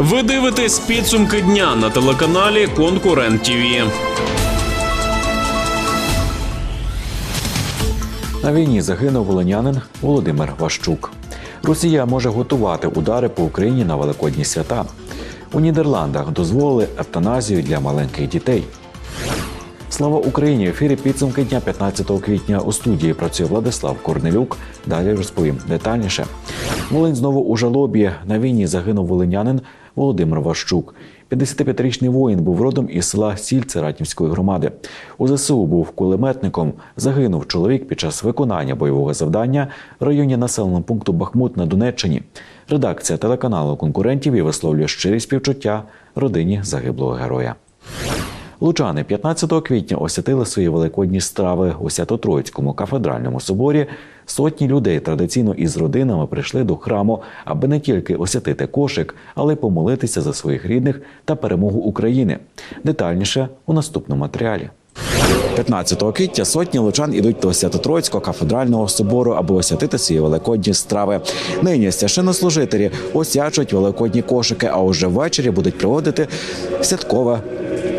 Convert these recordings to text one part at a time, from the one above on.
Ви дивитесь підсумки дня на телеканалі Конкурент ТІВІ. На війні загинув волинянин Володимир Ващук. Росія може готувати удари по Україні на великодні свята. У Нідерландах дозволили евтаназію для маленьких дітей. Слава Україні! В ефірі підсумки дня 15 квітня у студії працює Владислав Корнелюк. Далі розповім детальніше. Волинь знову у жалобі. На війні загинув волинянин Володимир Ващук. 55-річний воїн був родом із села Сільце Ратнівської громади. У ЗСУ був кулеметником. Загинув чоловік під час виконання бойового завдання в районі населеного пункту Бахмут на Донеччині. Редакція телеканалу конкурентів і висловлює щирі співчуття родині загиблого героя. Лучани 15 квітня освятили свої великодні страви у Свято-Троїцькому кафедральному соборі. Сотні людей традиційно із родинами прийшли до храму, аби не тільки освятити кошик, але й помолитися за своїх рідних та перемогу України. Детальніше у наступному матеріалі. 15 квітня сотні лучан ідуть до Свято-Троїцького кафедрального собору, аби освятити свої великодні страви. Нині священнослужителі освячують великодні кошики, а уже ввечері будуть проводити святкове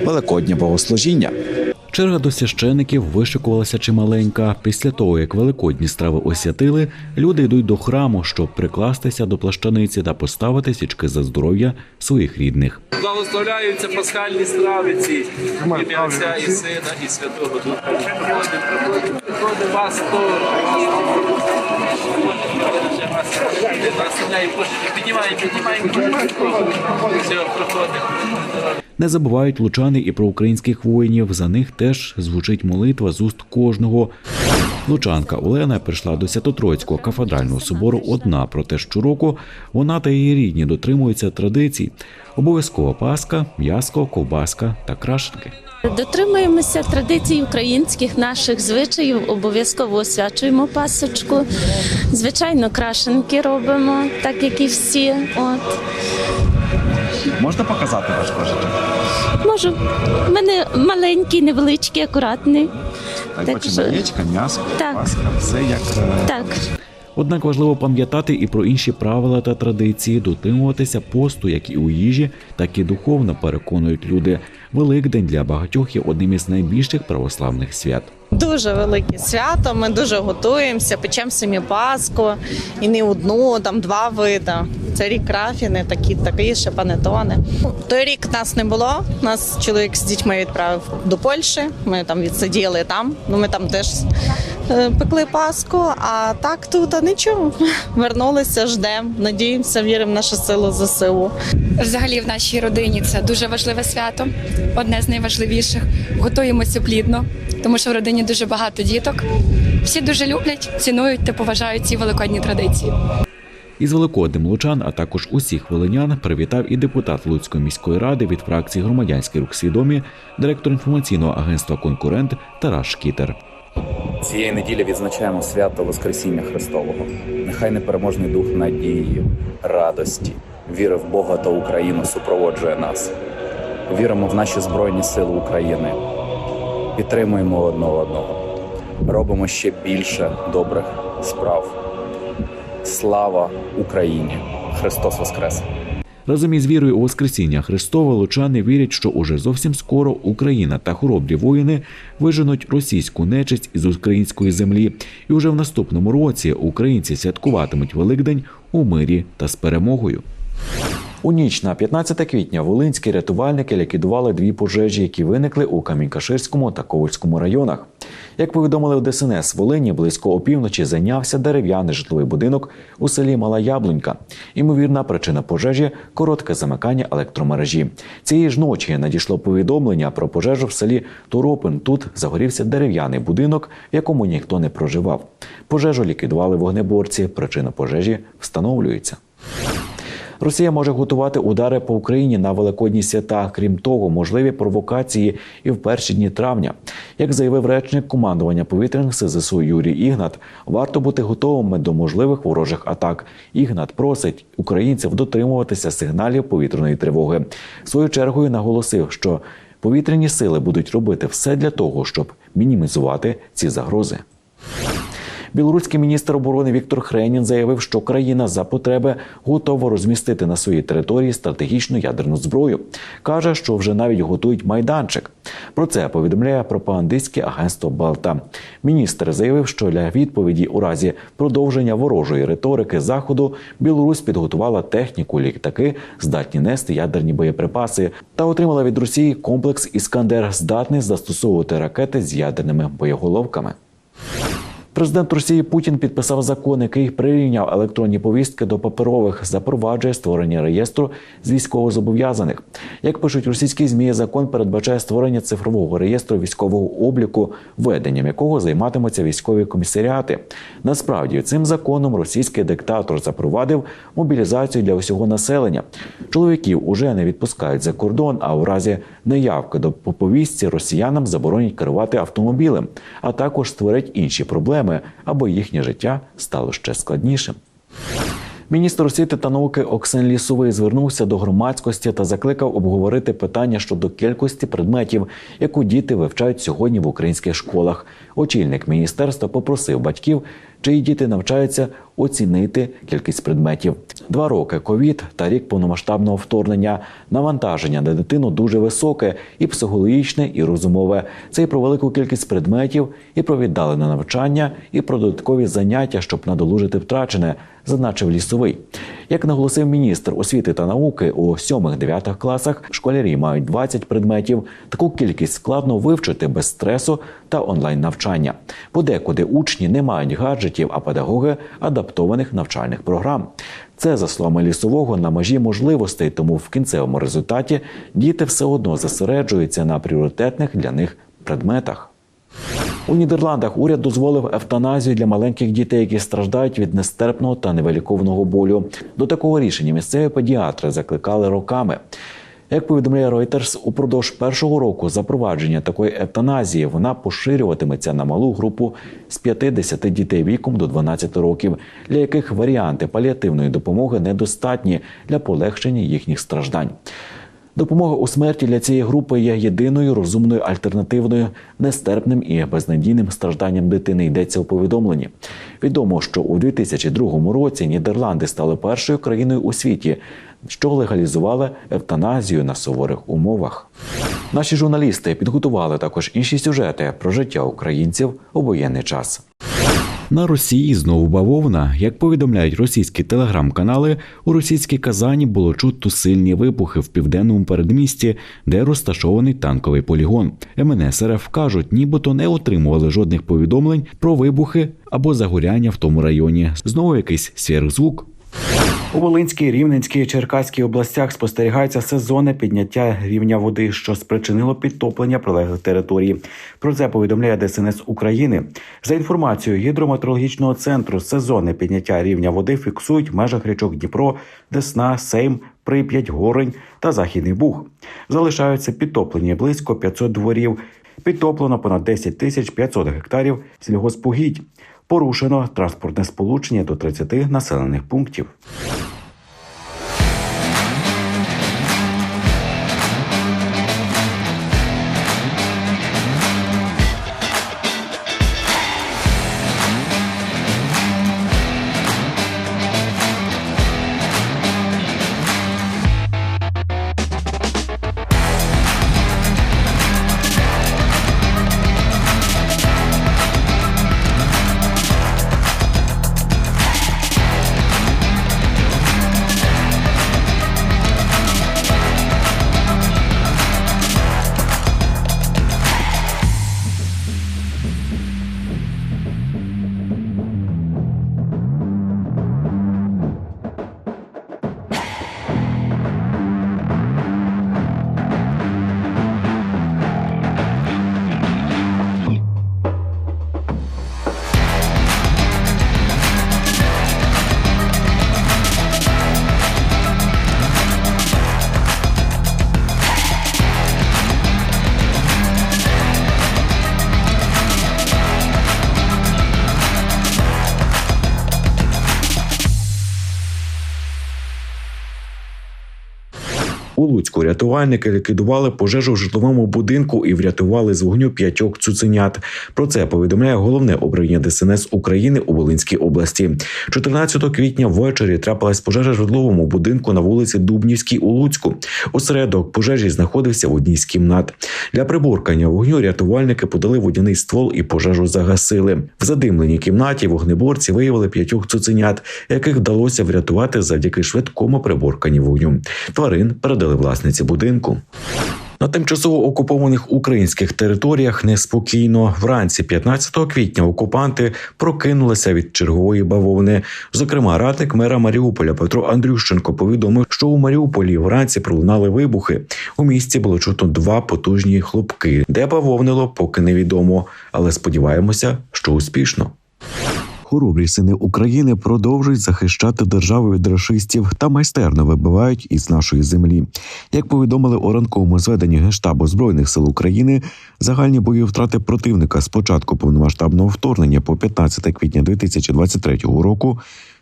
великоднє богослужіння. Черга до священиків вишикувалася чималенька. Після того, як великодні страви освятили, люди йдуть до храму, щоб прикластися до плащаниці та поставити свічки за здоров'я своїх рідних. Благословляються пасхальні страви ці від Отця і Сина, і Святого Духа. Приходимо, приходимо, приходимо вас Не забувають лучани і про українських воїнів. За них теж звучить молитва з уст кожного. Лучанка Олена прийшла до Святотроїцького кафедрального собору одна, проте щороку вона та її рідні дотримуються традицій. Обов'язково паска, м'яско, ковбаска та крашенки. Дотримуємося традицій українських наших звичаїв, обов'язково освячуємо пасочку. Звичайно, крашенки робимо, так як і всі. От Можна показати ваш кошик? можу. У мене маленький, невеличкий, акуратний. Так що- м'ясо, Так. все як е, Так. Однак важливо пам'ятати і про інші правила та традиції, дотримуватися посту, як і у їжі, так і духовно переконують люди. Великдень для багатьох є одним із найбільших православних свят. Дуже велике свято. Ми дуже готуємося, печемо самі паску і не одну, там два види. Це рік крафіни, такі, такі ще панетони. Той рік нас не було. Нас чоловік з дітьми відправив до Польщі. Ми там відсиділи там. Ну ми там теж пекли паску. А так тут а нічого. Вернулися, ждемо, надіємося, віримо в нашу силу ЗСУ. Взагалі в нашій родині це дуже важливе свято, одне з найважливіших. Готуємося плідно, тому що в родині дуже багато діток. Всі дуже люблять, цінують та поважають ці великодні традиції. Із Великоднем Лучан, а також усіх волинян привітав і депутат Луцької міської ради від фракції Громадянський рух свідомі, директор інформаційного агентства Конкурент Тарас Шкітер. Цієї неділі відзначаємо свято Воскресіння Христового. Нехай непереможний дух надії, радості, віри в Бога та Україну супроводжує нас. Віримо в наші Збройні Сили України. Підтримуємо одне одного. Робимо ще більше добрих справ. Слава Україні! Христос Воскрес! Разом із вірою у Воскресіння Христова лучани вірять, що уже зовсім скоро Україна та хоробрі воїни виженуть російську нечисть із української землі, і вже в наступному році українці святкуватимуть Великдень у мирі та з перемогою. У ніч на 15 квітня волинські рятувальники ліквідували дві пожежі, які виникли у Камінькаширському та Ковальському районах. Як повідомили у ДСНС, Волині близько опівночі зайнявся дерев'яний житловий будинок у селі Мала Яблунька. Імовірна причина пожежі коротке замикання електромережі. Цієї ж ночі надійшло повідомлення про пожежу в селі Торопин. Тут загорівся дерев'яний будинок, в якому ніхто не проживав. Пожежу ліквідували вогнеборці. Причина пожежі встановлюється. Росія може готувати удари по Україні на великодні свята. Крім того, можливі провокації і в перші дні травня. Як заявив речник командування повітряних сил ЗСУ Юрій Ігнат, варто бути готовими до можливих ворожих атак. Ігнат просить українців дотримуватися сигналів повітряної тривоги. Свою чергою наголосив, що повітряні сили будуть робити все для того, щоб мінімізувати ці загрози. Білоруський міністр оборони Віктор Хренін заявив, що країна за потреби готова розмістити на своїй території стратегічну ядерну зброю. каже, що вже навіть готують майданчик. Про це повідомляє пропагандистське агентство Балта. Міністр заявив, що для відповіді у разі продовження ворожої риторики заходу Білорусь підготувала техніку, літаки, здатні нести ядерні боєприпаси, та отримала від Росії комплекс Іскандер, здатний застосовувати ракети з ядерними боєголовками. Президент Росії Путін підписав закон, який прирівняв електронні повістки до паперових, запроваджує створення реєстру з військовозобов'язаних. Як пишуть російські змі, закон передбачає створення цифрового реєстру військового обліку, веденням якого займатимуться військові комісаріати. Насправді цим законом російський диктатор запровадив мобілізацію для усього населення. Чоловіків уже не відпускають за кордон, а у разі неявки до по повістці росіянам заборонять керувати автомобілем, а також створять інші проблеми, аби їхнє життя стало ще складнішим. Міністр освіти та науки Оксен Лісовий звернувся до громадськості та закликав обговорити питання щодо кількості предметів, яку діти вивчають сьогодні в українських школах. Очільник міністерства попросив батьків, чиї діти навчаються, оцінити кількість предметів. Два роки ковід та рік повномасштабного вторгнення. Навантаження на дитину дуже високе, і психологічне, і розумове. Це і про велику кількість предметів, і про віддалене навчання, і про додаткові заняття, щоб надолужити втрачене, зазначив лісовий. Як наголосив міністр освіти та науки, у 7-9 класах школярі мають 20 предметів. Таку кількість складно вивчити без стресу та онлайн навчання. Подекуди учні не мають гаджетів, а педагоги адаптованих навчальних програм. Це за словами лісового на межі можливостей, тому в кінцевому результаті діти все одно зосереджуються на пріоритетних для них предметах. У Нідерландах уряд дозволив евтаназію для маленьких дітей, які страждають від нестерпного та невиліковного болю. До такого рішення місцеві педіатри закликали роками. Як повідомляє Reuters, упродовж першого року запровадження такої евтаназії вона поширюватиметься на малу групу з 50 дітей віком до 12 років, для яких варіанти паліативної допомоги недостатні для полегшення їхніх страждань. Допомога у смерті для цієї групи є єдиною розумною альтернативною нестерпним і безнадійним стражданням дитини. Йдеться у повідомленні. Відомо, що у 2002 році Нідерланди стали першою країною у світі, що легалізували евтаназію на суворих умовах. Наші журналісти підготували також інші сюжети про життя українців у воєнний час. На Росії знову бавовна. Як повідомляють російські телеграм-канали, у російській Казані було чутно сильні вибухи в південному передмісті, де розташований танковий полігон. МНС РФ кажуть, нібито не отримували жодних повідомлень про вибухи або загоряння в тому районі. Знову якийсь сверхзвук. У Волинській, Рівненській, Черкаській областях спостерігається сезонне підняття рівня води, що спричинило підтоплення прилеглих територій. Про це повідомляє ДСНС України. За інформацією гідрометеорологічного центру, сезонне підняття рівня води фіксують в межах річок Дніпро, Десна, Сейм, Прип'ять, Горень та Західний Буг. Залишаються підтоплені близько 500 дворів. Підтоплено понад 10 тисяч 500 гектарів сільгоспугідь. Порушено транспортне сполучення до 30 населених пунктів. Рятувальники ліквідували пожежу в житловому будинку і врятували з вогню п'ятьох цуценят. Про це повідомляє головне управління ДСНС України у Волинській області. 14 квітня ввечері трапилась пожежа в житловому будинку на вулиці Дубнівській у Луцьку. Осередок пожежі знаходився в одній з кімнат. Для приборкання вогню рятувальники подали водяний ствол і пожежу загасили. В задимленій кімнаті вогнеборці виявили п'ятьох цуценят, яких вдалося врятувати завдяки швидкому приборканню вогню. Тварин передали власниці будинку. На тимчасово окупованих українських територіях неспокійно. Вранці 15 квітня окупанти прокинулися від чергової бавовни. Зокрема, радник мера Маріуполя Петро Андрющенко повідомив, що у Маріуполі вранці пролунали вибухи. У місті було чутно два потужні хлопки, де бавовнило, поки невідомо, але сподіваємося, що успішно. Хоробрі сини України продовжують захищати державу від рашистів та майстерно вибивають із нашої землі. Як повідомили у ранковому зведенні Генштабу збройних сил України, загальні бої втрати противника з початку повномасштабного вторгнення по 15 квітня 2023 року.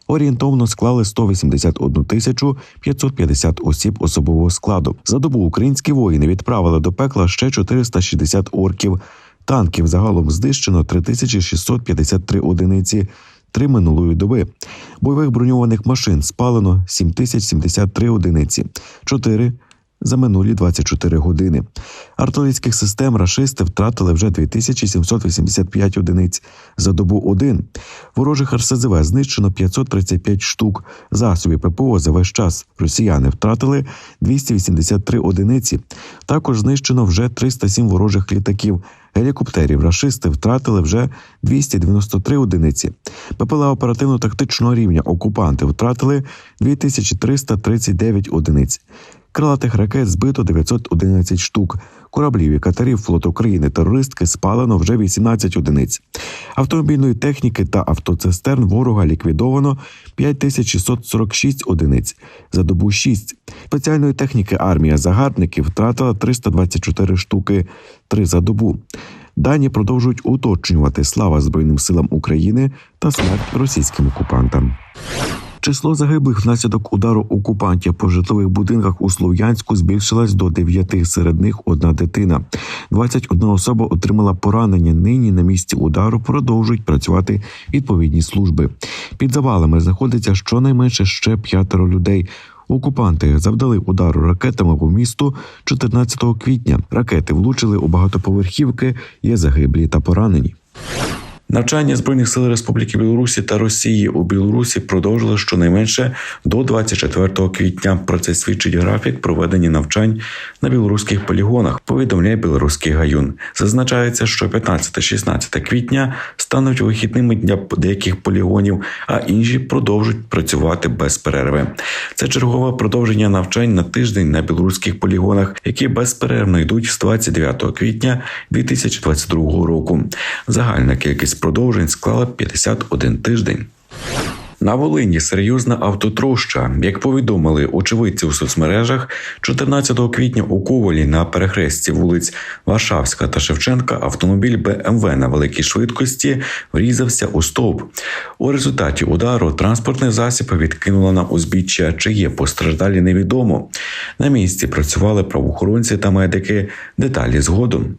Орієнтовно склали 181 тисячу 550 осіб особового складу. За добу українські воїни відправили до пекла ще 460 орків. Танків загалом знищено 3653 одиниці. Три минулої доби бойових броньованих машин спалено 7073 одиниці, 4 за минулі 24 години. Артилерійських систем рашисти втратили вже 2785 одиниць за добу один. Ворожих РСЗВ знищено 535 штук. Засобів ППО за весь час росіяни втратили 283 одиниці. Також знищено вже 307 ворожих літаків. Гелікоптерів рашисти втратили вже 293 одиниці. ППЛА оперативно-тактичного рівня окупанти втратили 2339 одиниць. Крилатих ракет збито 911 штук. Кораблів і катерів флоту України терористки спалено вже 18 одиниць. Автомобільної техніки та автоцистерн ворога ліквідовано 5646 одиниць за добу 6. Спеціальної техніки армія загарбників втратила 324 штуки 3 за добу. Дані продовжують уточнювати слава Збройним силам України та смерть російським окупантам. Число загиблих внаслідок удару окупантів по житлових будинках у Слов'янську збільшилось до 9, серед них одна дитина. 21 особа отримала поранення. Нині на місці удару продовжують працювати відповідні служби. Під завалами знаходиться щонайменше ще п'ятеро людей. Окупанти завдали удару ракетами по місту 14 квітня. Ракети влучили у багатоповерхівки, є загиблі та поранені. Навчання збройних сил Республіки Білорусі та Росії у Білорусі продовжили щонайменше до 24 квітня. Про це свідчить графік проведення навчань на білоруських полігонах. Повідомляє білоруський гаюн. Зазначається, що 15-16 квітня стануть вихідними для деяких полігонів, а інші продовжують працювати без перерви. Це чергове продовження навчань на тиждень на білоруських полігонах, які безперервно йдуть з 29 квітня 2022 року. Загальна кількість продовжень склала 51 тиждень. На Волині серйозна автотроща. Як повідомили очевидці у соцмережах, 14 квітня у Ковалі на перехресті вулиць Варшавська та Шевченка автомобіль БМВ на великій швидкості врізався у стовп. У результаті удару транспортний засіб відкинуло на узбіччя, чи є постраждалі невідомо. На місці працювали правоохоронці та медики. Деталі згодом.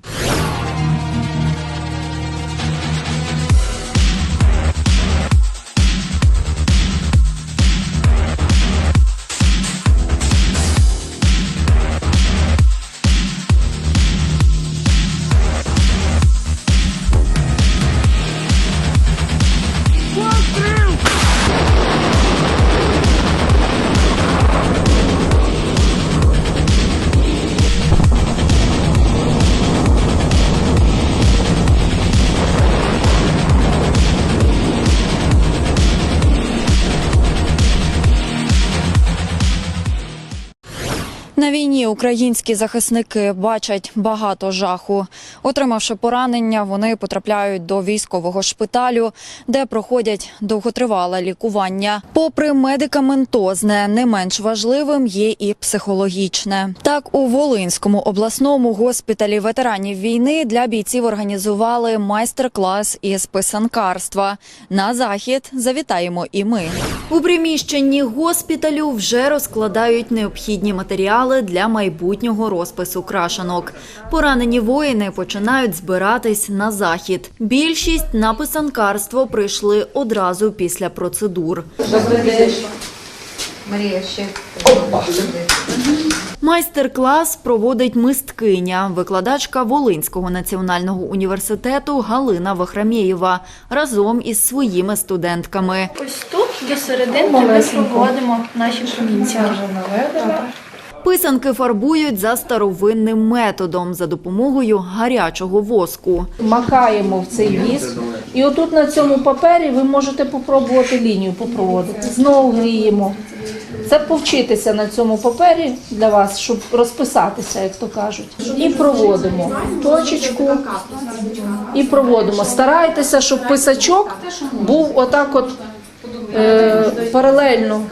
Війні українські захисники бачать багато жаху. Отримавши поранення, вони потрапляють до військового шпиталю, де проходять довготривале лікування. Попри медикаментозне, не менш важливим є і психологічне. Так, у Волинському обласному госпіталі ветеранів війни для бійців організували майстер-клас із писанкарства. На захід завітаємо і ми. У приміщенні госпіталю вже розкладають необхідні матеріали матеріали для майбутнього розпису крашанок. Поранені воїни починають збиратись на захід. Більшість на писанкарство прийшли одразу після процедур. Майстер-клас проводить мисткиня, викладачка Волинського національного університету Галина Вахрамєєва разом із своїми студентками. Ось тут до середини ми проводимо наші промінці. Писанки фарбують за старовинним методом за допомогою гарячого воску. макаємо в цей віск. І отут на цьому папері ви можете попробувати лінію попроводити. Знову гріємо. Це повчитися на цьому папері для вас, щоб розписатися, як то кажуть. І проводимо точечку і проводимо. Старайтеся, щоб писачок був отак от е, паралельно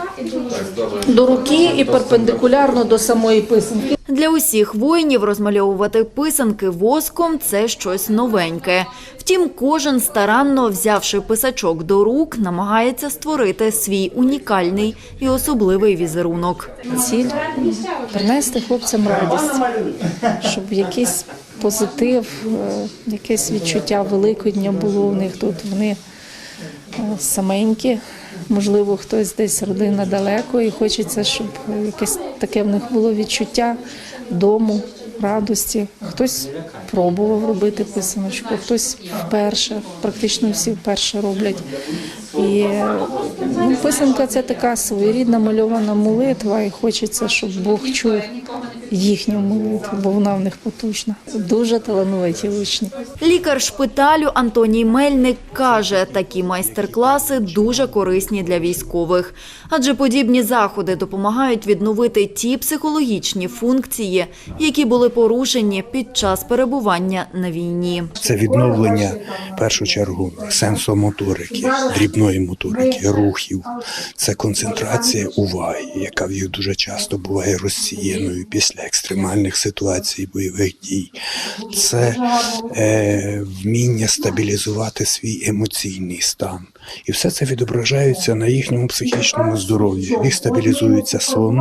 до руки і перпендикулярно до самої писанки. Для усіх воїнів розмальовувати писанки воском це щось новеньке. Втім, кожен старанно взявши писачок до рук, намагається створити свій унікальний і особливий візерунок. Ціль принести хлопцям радість, щоб якийсь позитив, е, якесь відчуття Великодня було у них тут. Вони е, саменькі, можливо, хтось десь родина далеко, і хочеться, щоб якесь таке в них було відчуття дому, радості. Хтось пробував робити писаночку, хтось вперше, практично всі вперше роблять. І ну, писанка це така своєрідна мальована молитва, і хочеться, щоб Бог чув їхню молитву, бо вона в них потужна. Дуже талановиті учні. Лікар шпиталю Антоній Мельник каже, такі майстер-класи дуже корисні для військових, адже подібні заходи допомагають відновити ті психологічні функції, які були порушені під час перебування на війні. Це відновлення в першу чергу сенсомоторики, дрібної моторики, рухів. Це концентрація уваги, яка в їх дуже часто буває розсіяною після екстремальних ситуацій, бойових дій. Це е, вміння стабілізувати свій емоційний стан. І все це відображається на їхньому психічному здоров'ї. В їх стабілізується сон,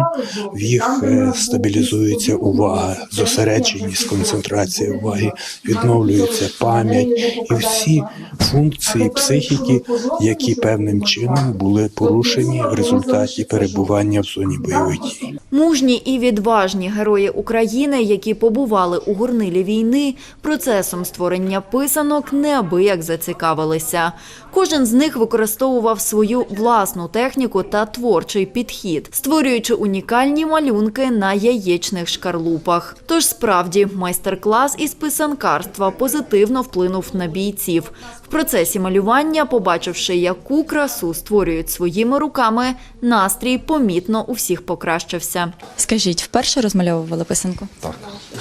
в їх е, стабілізується увага, зосередженість, концентрація уваги, відновлюється пам'ять і всі функції психіки, які певним чином були порушені в результаті перебування в зоні бойових дій. Мужні і відважні герої України, які побували у горнилі війни, процесом створення писанок неабияк зацікавилися. Кожен з них використовував свою власну техніку та творчий підхід, створюючи унікальні малюнки на яєчних шкарлупах. Тож справді майстер-клас із писанкарства позитивно вплинув на бійців. В процесі малювання, побачивши, яку красу створюють своїми руками, настрій помітно у всіх покращився. Скажіть, вперше розмальовували писанку?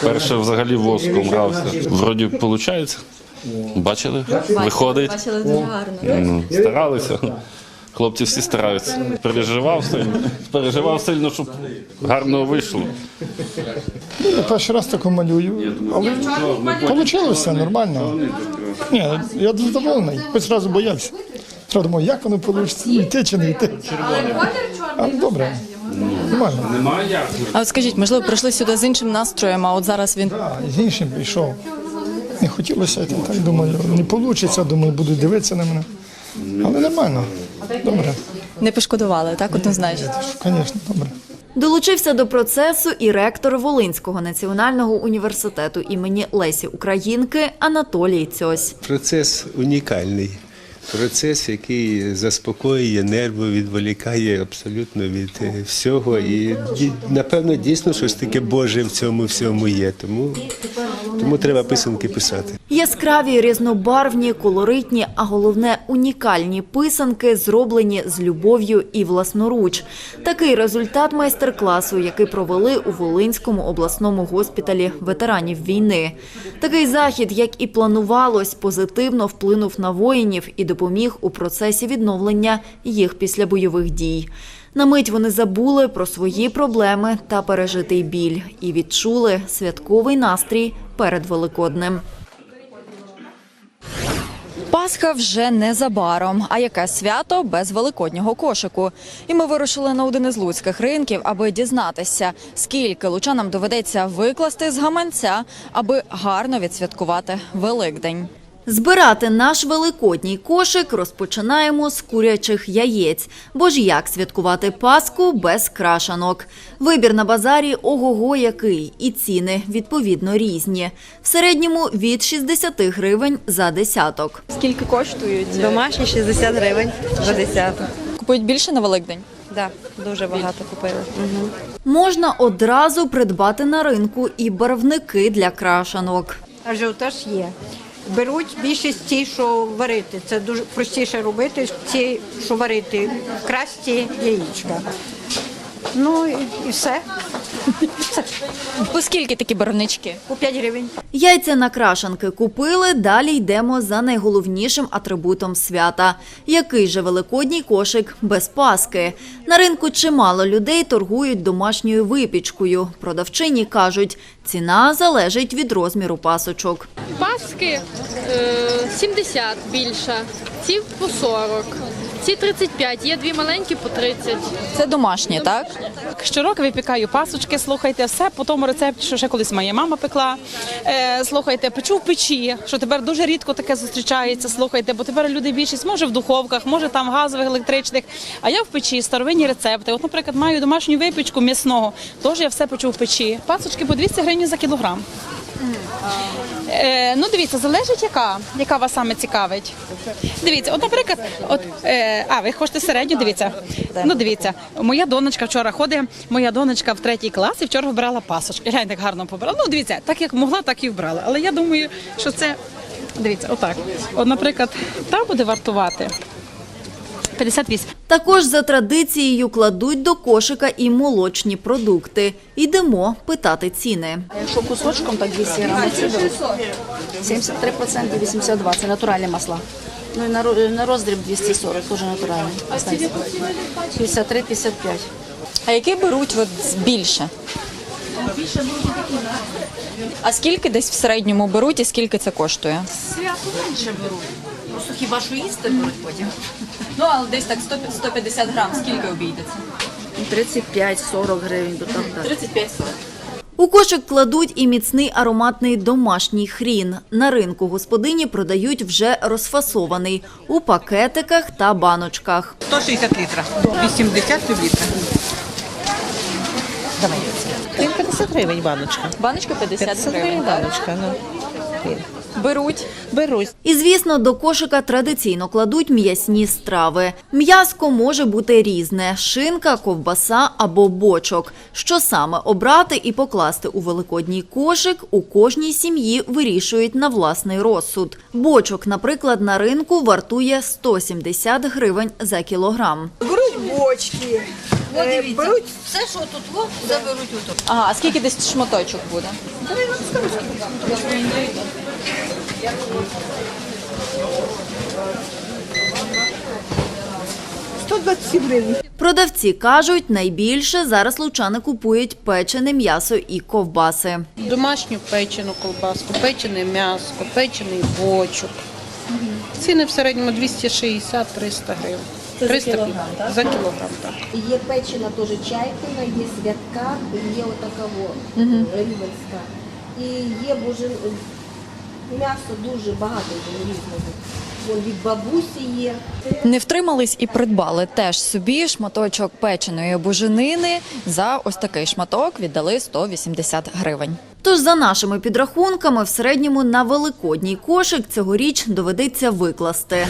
Перше взагалі воском грався. Вроді виходить. Бачили? Виходить. Бачили дуже гарно. Ну, старалися. Хлопці всі стараються. Переживав сильно, переживав сильно, щоб гарно вийшло. Я перший раз таку малюю, але вийшло нормально. Ні, я задоволений, хоч разу боявся. Треба думав, як воно вийде, йти чи не йти. Але добре, нормально. А от скажіть, можливо, прийшли сюди з іншим настроєм, а от зараз він А, з іншим прийшов. Не хотілося, я так думаю, не вийде, думаю, будуть дивитися на мене. Але нормально, добре, не пошкодували, так однозначно. звісно, добре. Долучився до процесу і ректор Волинського національного університету імені Лесі Українки Анатолій Цьось. Процес унікальний. Процес, який заспокоює нерви, відволікає абсолютно від е, всього. І напевно дійсно щось таке Боже в цьому всьому є. Тому, тому треба писанки писати. Яскраві, різнобарвні, колоритні, а головне унікальні писанки, зроблені з любов'ю і власноруч. Такий результат майстер-класу, який провели у Волинському обласному госпіталі ветеранів війни. Такий захід, як і планувалось, позитивно вплинув на воїнів і допоміг у процесі відновлення їх після бойових дій. На мить вони забули про свої проблеми та пережитий біль і відчули святковий настрій перед Великоднем. Пасха вже незабаром. А яке свято без великоднього кошику? І ми вирушили на один із луцьких ринків, аби дізнатися, скільки лучанам доведеться викласти з гаманця, аби гарно відсвяткувати Великдень. Збирати наш великодній кошик розпочинаємо з курячих яєць. Бо ж як святкувати Пасху без крашанок? Вибір на базарі ого-го який, і ціни відповідно різні. В середньому від 60 гривень за десяток. Скільки коштують? Домашні 60 гривень за десяток. Купують більше на Великдень? Так, да, дуже багато купили. Угу. Можна одразу придбати на ринку і барвники для крашанок. Ажіотаж є. Беруть більшість ті, що варити. Це дуже простіше робити, ті, що варити, красті яєчка. Ну і, все. По скільки такі барвнички? По 5 гривень. Яйця на крашанки купили, далі йдемо за найголовнішим атрибутом свята. Який же великодній кошик без паски? На ринку чимало людей торгують домашньою випічкою. Продавчині кажуть, ціна залежить від розміру пасочок. Паски е, 70 більша, ці по 40, ці 35, є дві маленькі по 30. Це домашні, так? Щороку випікаю пасочки, слухайте, все по тому рецепті, що ще колись моя мама пекла. Е, слухайте, печу в печі, що тепер дуже рідко таке зустрічається. Слухайте, бо тепер люди більшість може в духовках, може там газових, електричних. А я в печі старовинні рецепти. От, наприклад, маю домашню випічку м'ясного, теж я все печу в печі. Пасочки по 200 гривень за кілограм. Е, ну, дивіться, залежить яка, яка вас саме цікавить. Дивіться, от, наприклад, от, е, а ви хочете середню, дивіться. Ну, дивіться, моя донечка вчора ходить, моя донечка в третій клас і вчора вбирала пасочки. Гляньте, як гарно побрала. Ну, дивіться, так як могла, так і вбрала. Але я думаю, що це, дивіться, отак. От, наприклад, та буде вартувати 58. Також за традицією кладуть до кошика і молочні продукти. Йдемо питати ціни. Якщо кусочком, так 200 грамів ці беруть. 73% 82 це натуральні масла. Ну і на, ро- на роздріб 240, теж натуральний. 53-55. А які беруть от більше? Більше беруть такі, А скільки десь в середньому беруть і скільки це коштує? Свято менше беруть. Просто хіба що їсти беруть потім. Ну, але десь так 100 150 грам. Скільки обійдеться? 35-40 гривень до так далі. 35-40. У кошик кладуть і міцний ароматний домашній хрін. На ринку господині продають вже розфасований у пакетиках та баночках. 160 літрів, 80 літрів. Давай. 50 гривень баночка. Баночка 50, 50 гривень. гривень баночка. Ну. Беруть. Беруть. І, звісно, до кошика традиційно кладуть м'ясні страви. М'яско може бути різне – шинка, ковбаса або бочок. Що саме обрати і покласти у великодній кошик, у кожній сім'ї вирішують на власний розсуд. Бочок, наприклад, на ринку вартує 170 гривень за кілограм. Беруть бочки, е, беруть все, що тут, во, все беруть отут. Ага, а скільки десь шматочок буде? Давай вам скажу, скільки. 127 гривень. Продавці кажуть, найбільше зараз лучани купують печене м'ясо і ковбаси. Домашню печену колбаску, печене м'ясо, печений бочок. Ціни в середньому 260-300 гривень. Це за кілограм, так? За кілограм, так. Є печена теж чайкина, є святка, є отакого Мгм. рівенська. І є боже м'ясо дуже багато різного. Від бабусі є. Не втримались і придбали теж собі шматочок печеної буженини. За ось такий шматок віддали 180 гривень. Тож, за нашими підрахунками, в середньому на великодній кошик цьогоріч доведеться викласти.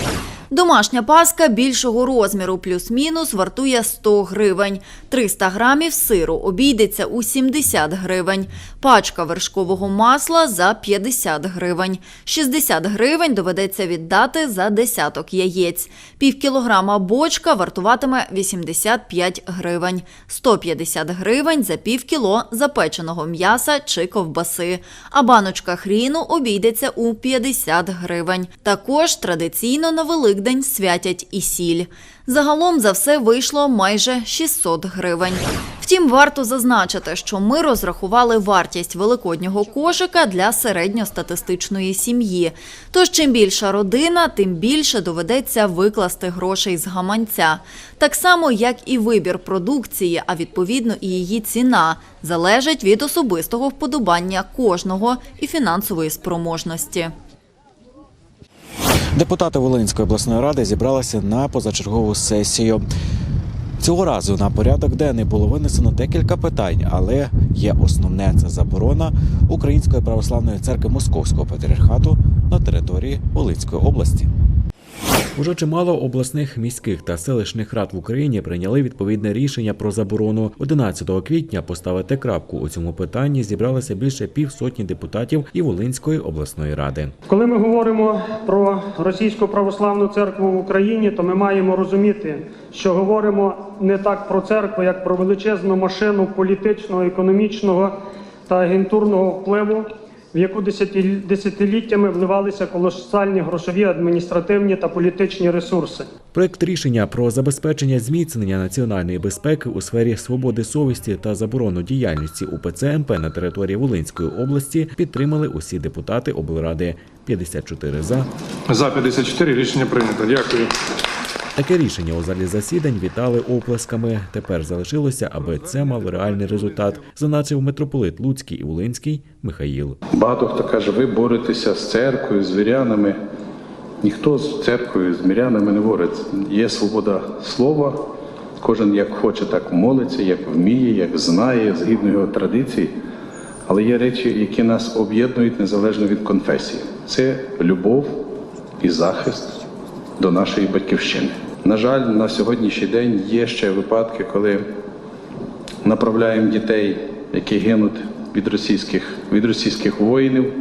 Домашня паска більшого розміру плюс-мінус вартує 100 гривень. 300 грамів сиру обійдеться у 70 гривень. Пачка вершкового масла за 50 гривень. 60 гривень доведеться віддати за десяток яєць. Пів кілограма бочка вартуватиме 85 гривень. 150 гривень за пів кіло запеченого м'яса чи ковбаси. А баночка хріну обійдеться у 50 гривень. Також традиційно на Великдень Великдень святять і сіль. Загалом за все вийшло майже 600 гривень. Втім, варто зазначити, що ми розрахували вартість великоднього кошика для середньостатистичної сім'ї. Тож, чим більша родина, тим більше доведеться викласти грошей з гаманця. Так само, як і вибір продукції, а відповідно і її ціна, залежить від особистого вподобання кожного і фінансової спроможності. Депутати Волинської обласної ради зібралися на позачергову сесію. Цього разу на порядок денний було винесено декілька питань, але є основне це заборона Української православної церкви Московського патріархату на території Волинської області. Уже чимало обласних міських та селищних рад в Україні прийняли відповідне рішення про заборону. 11 квітня поставити крапку у цьому питанні зібралося більше півсотні депутатів і Волинської обласної ради. Коли ми говоримо про російську православну церкву в Україні, то ми маємо розуміти, що говоримо не так про церкву, як про величезну машину політичного, економічного та агентурного впливу, в яку десятиліттями вливалися колосальні грошові, адміністративні та політичні ресурси. Проект рішення про забезпечення зміцнення національної безпеки у сфері свободи совісті та заборону діяльності УПЦ МП на території Волинської області підтримали усі депутати облради. 54 за. За 54 рішення прийнято. Дякую. Таке рішення у залі засідань вітали оплесками. Тепер залишилося, аби це мало реальний результат, зазначив митрополит Луцький і Волинський Михаїл. Багато хто каже, ви боретеся з церквою, з вірянами. Ніхто з церквою, з мирянами не бореться. Є свобода слова. Кожен як хоче, так молиться, як вміє, як знає, згідно його традицій. Але є речі, які нас об'єднують незалежно від конфесії. Це любов і захист до нашої батьківщини. На жаль, на сьогоднішній день є ще випадки, коли направляємо дітей, які гинуть від російських, від російських воїнів,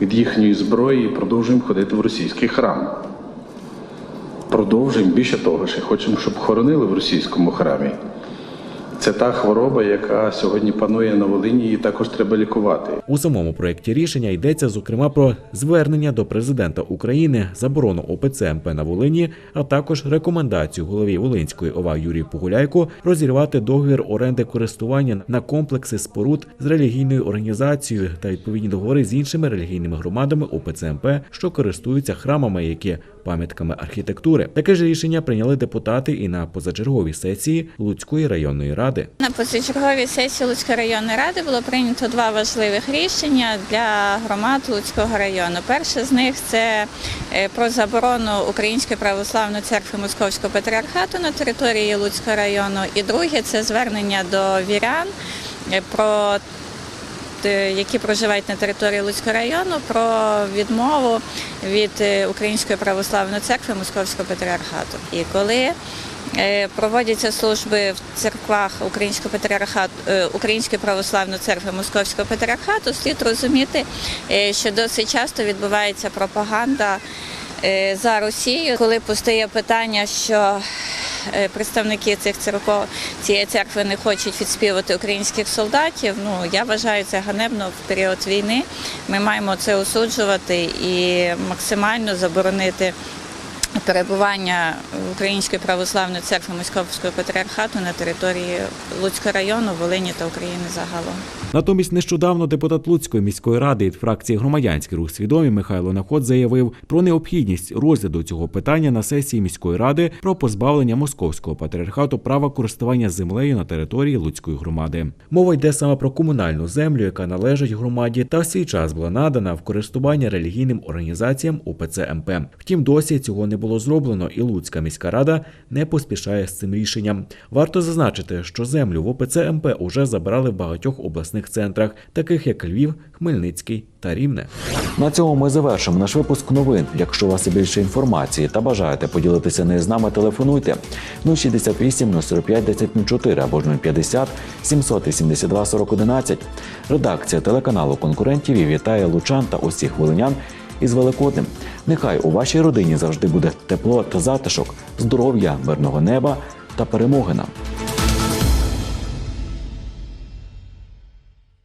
від їхньої зброї, і продовжуємо ходити в російський храм. Продовжуємо більше того, що хочемо, щоб хоронили в російському храмі. Це та хвороба, яка сьогодні панує на Волині, і також треба лікувати. У самому проєкті рішення йдеться зокрема про звернення до президента України, заборону ОПЦ МП на Волині, а також рекомендацію голові Волинської ОВА Юрію Погуляйку розірвати договір оренди користування на комплекси споруд з релігійною організацією та відповідні договори з іншими релігійними громадами ОПЦ МП, що користуються храмами, які пам'ятками архітектури. Таке ж рішення прийняли депутати і на позачерговій сесії Луцької районної ради. На позачерговій сесії Луцької районної ради було прийнято два важливих рішення для громад Луцького району. Перше з них це е, про заборону Української православної церкви Московського патріархату на території Луцького району. І друге це звернення до вірян е, про які проживають на території Луцького району про відмову від е, Української православної церкви Московського патріархату. І коли е, проводяться служби в церквах Українського патріархату е, Української православної церкви Московського патріархату, слід розуміти, що досить часто відбувається пропаганда за Росію, коли постає питання, що представники цих церков цієї церкви не хочуть відспівати українських солдатів. Ну я вважаю це ганебно в період війни. Ми маємо це осуджувати і максимально заборонити. Перебування Української православної церкви Московського патріархату на території Луцького району, Волині та України загалом. Натомість нещодавно депутат Луцької міської ради від фракції Громадянський рух свідомі Михайло Наход заявив про необхідність розгляду цього питання на сесії міської ради про позбавлення московського патріархату права користування землею на території Луцької громади. Мова йде саме про комунальну землю, яка належить громаді, та в свій час була надана в користування релігійним організаціям УПЦ МП. Втім, досі цього не було зроблено, і Луцька міська рада не поспішає з цим рішенням. Варто зазначити, що землю в ОПЦ МП уже забрали в багатьох обласних центрах, таких як Львів, Хмельницький та Рівне. На цьому ми завершимо наш випуск новин. Якщо у вас більше інформації та бажаєте поділитися нею з нами, телефонуйте 068 045 1004 або ж 050 782 4011. Редакція телеканалу конкурентів вітає лучан та усіх волинян із Великоднем. Нехай у вашій родині завжди буде тепло та затишок, здоров'я, мирного неба та перемоги нам.